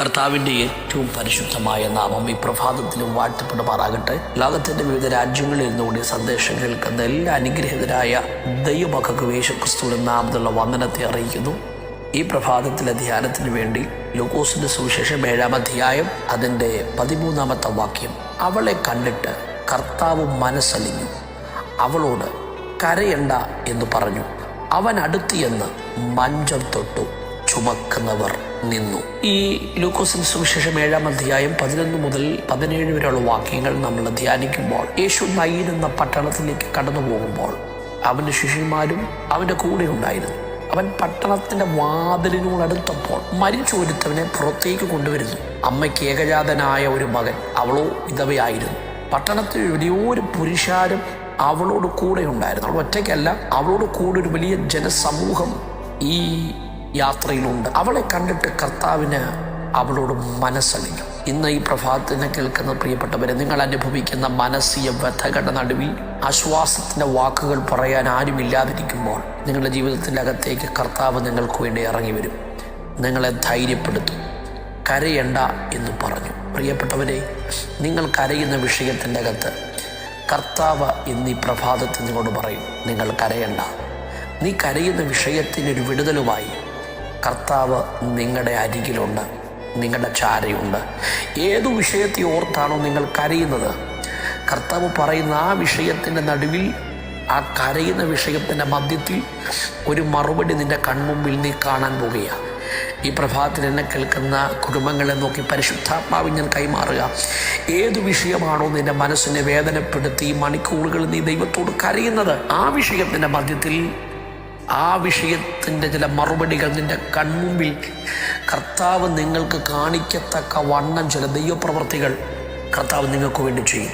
കർത്താവിന്റെ ഏറ്റവും പരിശുദ്ധമായ നാമം ഈ പ്രഭാതത്തിലും വാഴ്ത്തപ്പെടുമാറാകട്ടെ. ലോകത്തിന്റെ വിവിധ രാജ്യങ്ങളിൽ നിന്നുകൂടി സന്ദേശം കേൾക്കുന്ന എല്ലാ അനുഗ്രഹീതരായ ദൈവമക്കൾക്ക് യേശുക്രിസ്തുവിന്റെ നാമത്തിലുള്ള വന്ദനത്തെ അറിയിക്കുന്നു. ഈ പ്രഭാതത്തിലെ ധ്യാനത്തിന് വേണ്ടി ലൂക്കോസിന്റെ സുവിശേഷം ഏഴാം അധ്യായം അതിന്റെ പതിമൂന്നാമത്തെ വാക്യം. അവളെ കണ്ടിട്ട് കർത്താവ് മനസ്സലിഞ്ഞു. അവളോട് കരയണ്ട എന്ന് പറഞ്ഞു. അവൻ അടുത്തിയെന്ന് മഞ്ചം തൊട്ടു. ചുമക്കുന്നവർ നിന്നു. ഈ ലൂക്കോസിന്റെ സുവിശേഷം ഏഴാം അധ്യായം പതിനൊന്ന് മുതൽ പതിനേഴ് വരെയുള്ള വാക്യങ്ങൾ നമ്മൾ ധ്യാനിക്കുമ്പോൾ യേശു നയ്യൻ എന്ന പട്ടണത്തിലേക്ക് കടന്നു പോകുമ്പോൾ അവന്റെ ശിഷ്യന്മാരും അവന്റെ കൂടെ ഉണ്ടായിരുന്നു. അവൻ പട്ടണത്തിന്റെ വാതിലിനോടടുത്തപ്പോൾ മരിച്ചു ഒരുത്തവനെ പുറത്തേക്ക് കൊണ്ടുവരുന്നു. അമ്മയ്ക്ക് ഏകജാതനായ ഒരു മകൻ അവളോ വിധവയായിരുന്നു. പട്ടണത്തിൽ വലിയൊരു പുരുഷാരും അവളോട് കൂടെ ഉണ്ടായിരുന്നു. അവൾ ഒറ്റയ്ക്കല്ല അവളോട് കൂടെ ഒരു വലിയ ജനസമൂഹം ഈ യാത്രയിലുണ്ട്. അവളെ കണ്ടിട്ട് കർത്താവിന് അവളോട് മനസ്സലിഞ്ഞു. ഇന്ന് ഈ പ്രഭാതത്തിന് കേൾക്കുന്ന പ്രിയപ്പെട്ടവരെ നിങ്ങൾ അനുഭവിക്കുന്ന മാനസിക വ്യഥകളുടെ നടുവിൽ ആശ്വാസത്തിന്റെ വാക്കുകൾ പറയാൻ ആരുമില്ലാതിരിക്കുമ്പോൾ നിങ്ങളുടെ ജീവിതത്തിന്റെ അകത്തേക്ക് കർത്താവ് നിങ്ങൾക്ക് വേണ്ടി ഇറങ്ങി വരും. നിങ്ങളെ ധൈര്യപ്പെടുത്തും. കരയണ്ട എന്ന് പറഞ്ഞു. പ്രിയപ്പെട്ടവരെ നിങ്ങൾ കരയുന്ന വിഷയത്തിന്റെ അകത്ത് കർത്താവ് എന്നീ പ്രഭാതത്തിൽ നിങ്ങളോട് പറയും നിങ്ങൾ കരയണ്ട. നീ കരയുന്ന വിഷയത്തിനൊരു വിടുതലുമായി കർത്താവ് നിങ്ങളുടെ അരികിലുണ്ട് നിങ്ങളുടെ ചാരയുണ്ട്. ഏതു വിഷയത്തെ ഓർത്താണോ നിങ്ങൾ കരയുന്നത്? കർത്താവ് പറയുന്ന ആ വിഷയത്തിന്റെ നടുവിൽ ആ കരയുന്ന വിഷയത്തിന്റെ മധ്യത്തിൽ ഒരു മറുപടി നിന്റെ കൺമുമ്പിൽ നീ കാണാൻ പോവുകയാണ് ഈ പ്രഭാതത്തിൽ എന്നെ കേൾക്കുന്ന കുടുംബങ്ങളെ നോക്കി പരിശുദ്ധാത്മാവിൽ ഞാൻ കൈമാറുക. ഏതു വിഷയമാണോ നിന്റെ മനസ്സിനെ വേദനപ്പെടുത്തി മണിക്കൂറുകൾ നീ ദൈവത്തോട് കരയുന്നത്? ആ വിഷയത്തിന്റെ മധ്യത്തിൽ ആ വിഷയത്തിന്റെ ചില മറുപടികൾ നിന്റെ കൺമുമ്പിൽ കർത്താവ് നിങ്ങൾക്ക് കാണിക്കത്തക്ക വണ്ണം ചില ദൈവപ്രവർത്തികൾ കർത്താവ് നിങ്ങൾക്ക് വേണ്ടി ചെയ്യും.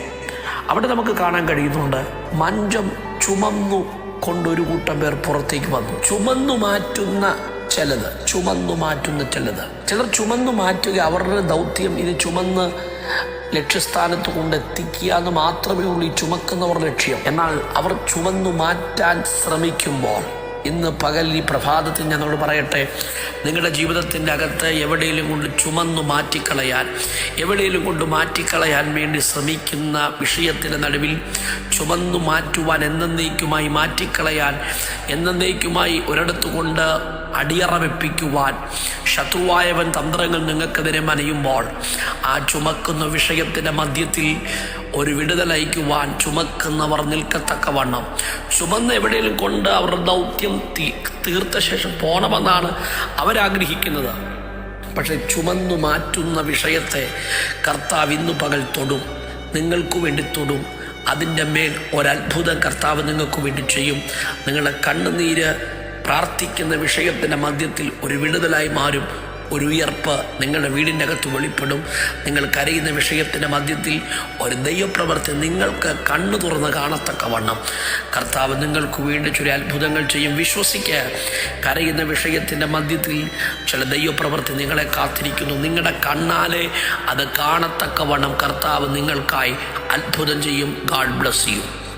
അവിടെ നമുക്ക് കാണാൻ കഴിയുന്നുണ്ട് മഞ്ചം ചുമന്നു കൊണ്ടൊരു കൂട്ടം പേർ പുറത്തേക്ക് വന്നു. ചുമന്നു മാറ്റുന്ന ചിലത് ചുമന്നു മാറ്റുന്ന ചിലത്. ചിലർ ചുമന്നു മാറ്റുക അവരുടെ ദൗത്യം ഇത് ചുമന്ന് ലക്ഷ്യസ്ഥാനത്ത് കൊണ്ടെത്തിക്കുക എന്ന് മാത്രമേ ഉള്ളൂ ഈ ചുമക്കുന്നവർ ലക്ഷ്യം. എന്നാൽ അവർ ചുമന്നു മാറ്റാൻ ശ്രമിക്കുമ്പോൾ ഇന്ന് പകൽ ഈ പ്രഭാതത്തിൽ ഞങ്ങളോട് പറയട്ടെ നിങ്ങളുടെ ജീവിതത്തിന്റെ അകത്ത് എവിടെയെങ്കിലും കൊണ്ട് ചുമന്നു മാറ്റിക്കളയാൻ എവിടെയെങ്കിലും കൊണ്ട് മാറ്റിക്കളയാൻ വേണ്ടി ശ്രമിക്കുന്ന വിഷയത്തിന്റെ നടുവിൽ ചുമന്നു മാറ്റുവാൻ എന്നേക്കുമായി മാറ്റിക്കളയാൻ എന്നേക്കുമായി ഒരിടത്തു കൊണ്ട് അടിയറ വെപ്പിക്കുവാൻ ശത്രുവായവൻ തന്ത്രങ്ങൾ നിങ്ങൾക്കെതിരെ മനയുമ്പോൾ ആ ചുമക്കുന്ന വിഷയത്തിന്റെ മധ്യത്തിൽ ഒരു വിടുതലയക്കുവാൻ ചുമക്കുന്നവർ നിൽക്കത്തക്കവണ്ണം. ചുമന്ന് എവിടെയെങ്കിലും കൊണ്ട് അവരുടെ ദൗത്യം തീർത്ത ശേഷം പോണമെന്നാണ് അവരാഗ്രഹിക്കുന്നത്. പക്ഷെ ചുമന്നു മാറ്റുന്ന വിഷയത്തെ കർത്താവ് ഇന്നു പകൽ തൊടും. നിങ്ങൾക്ക് വേണ്ടി തൊടും. അതിന്റെ മേൽ ഒരത്ഭുതം കർത്താവ് നിങ്ങൾക്ക് വേണ്ടി ചെയ്യും. നിങ്ങളുടെ കണ്ണുനീര് പ്രാർത്ഥിക്കുന്ന വിഷയത്തിന്റെ മധ്യത്തിൽ ഒരു വിടുതലായി മാറും. ഒരു ഉയർപ്പ് നിങ്ങളുടെ വീടിന്റെ അകത്ത് വെളിപ്പെടും. നിങ്ങൾ കരയുന്ന വിഷയത്തിന്റെ മധ്യത്തിൽ ഒരു ദൈവപ്രവർത്തി നിങ്ങൾക്ക് കണ്ണു തുറന്ന് കാണത്തക്കവണ്ണം കർത്താവ് നിങ്ങൾക്ക് വേണ്ടി ചില അത്ഭുതങ്ങൾ ചെയ്യും. വിശ്വസിക്കുക കരയുന്ന വിഷയത്തിന്റെ മധ്യത്തിൽ ചില ദൈവപ്രവർത്തി നിങ്ങളെ കാത്തിരിക്കുന്നു. നിങ്ങളുടെ കണ്ണാലെ അത് കാണത്തക്കവണ്ണം കർത്താവ് നിങ്ങൾക്കായി അത്ഭുതം ചെയ്യും. God bless you